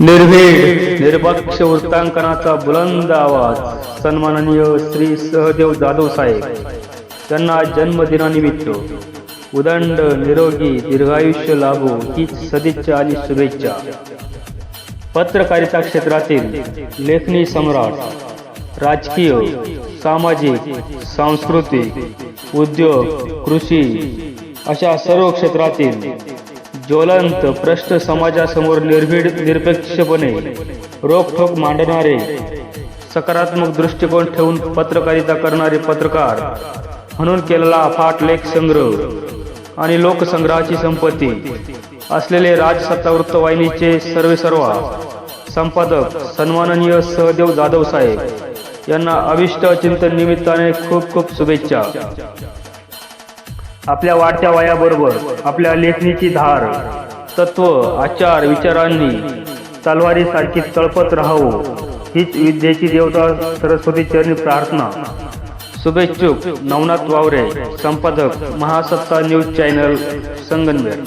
निर्भीड. निरपक्ष वृत्तांकनाचा बुलंद आवाज. सन्माननीय श्री सहदेव जाधव साहेब. त्यांना जन्मदिनानिमित्त उदंड निरोगी दीर्घायुष्य लाभो हीच सदिच्छा आणि शुभेच्छा. पत्रकारिता क्षेत्रातील लेखनी सम्राट राजकीय सामाजिक सांस्कृतिक उद्योग कृषी अशा सर्व क्षेत्रातील ज्वलंत प्रश्न समाजासमोर निर्भीड निरपेक्षपणे रोखठोक मांडणारे सकारात्मक दृष्टिकोन ठेवून पत्रकारिता करणारे पत्रकार म्हणून केलेला अफाट लेख संग्रह आणि लोकसंग्रहाची संपत्ती असलेले राजसत्ता वृत्तवाहिनीचे सर्वेसर्वा संपादक सन्माननीय सहदेव जाधव साहेब यांना अविष्ट चिंतन निमित्ताने खूप खूप शुभेच्छा. आपल्या वाढत्या वयाबरोबर आपल्या लेखणीची धार तत्व आचार विचारांनी तलवारीसारखी तळपत राहावं हीच विद्येची देवता सरस्वती चरणी प्रार्थना. शुभेच्छुक नवनाथ वावरे संपादक महासत्ता न्यूज चॅनल संगनवेर.